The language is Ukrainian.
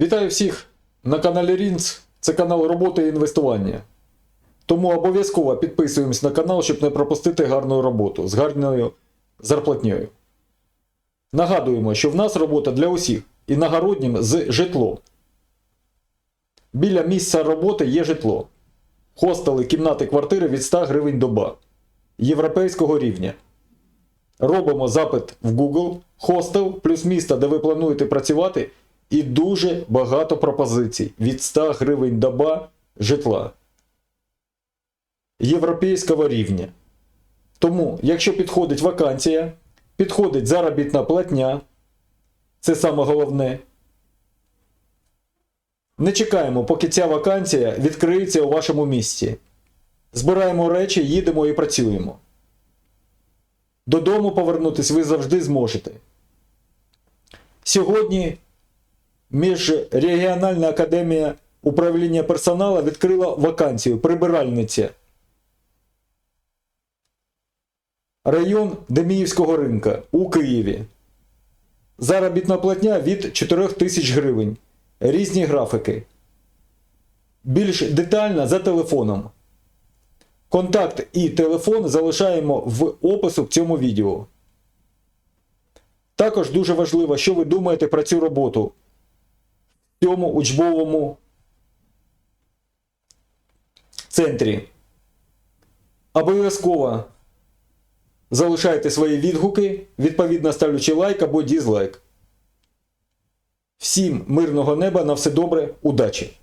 Вітаю всіх на каналі Рінц. Це канал роботи і інвестування. Тому обов'язково підписуємось на канал, щоб не пропустити гарну роботу з гарною зарплатньою. Нагадуємо, що в нас робота для усіх і нагороднім з житлом. Біля місця роботи є житло. Хостели, кімнати, квартири від 100 гривень доба. Європейського рівня. Робимо запит в Google, хостел плюс місто, де ви плануєте працювати, і дуже багато пропозицій від 100 гривень доба житла європейського рівня. Тому, якщо підходить вакансія, підходить заробітна платня, це саме головне. Не чекаємо, поки ця вакансія відкриється у вашому місті. Збираємо речі, їдемо і працюємо. Додому повернутись ви завжди зможете. Сьогодні Міжрегіональна академія управління персоналу відкрила вакансію прибиральниця. Район Деміївського ринка у Києві. Заробітна платня від 4 тисяч гривень. Різні графіки. Більш детально за телефоном. Контакт і телефон залишаємо в опису в цьому відео. Також дуже важливо, що ви думаєте про цю роботу цьому учбовому центрі. Обов'язково залишайте свої відгуки, відповідно ставлячи лайк або дізлайк. Всім мирного неба, на все добре, удачі!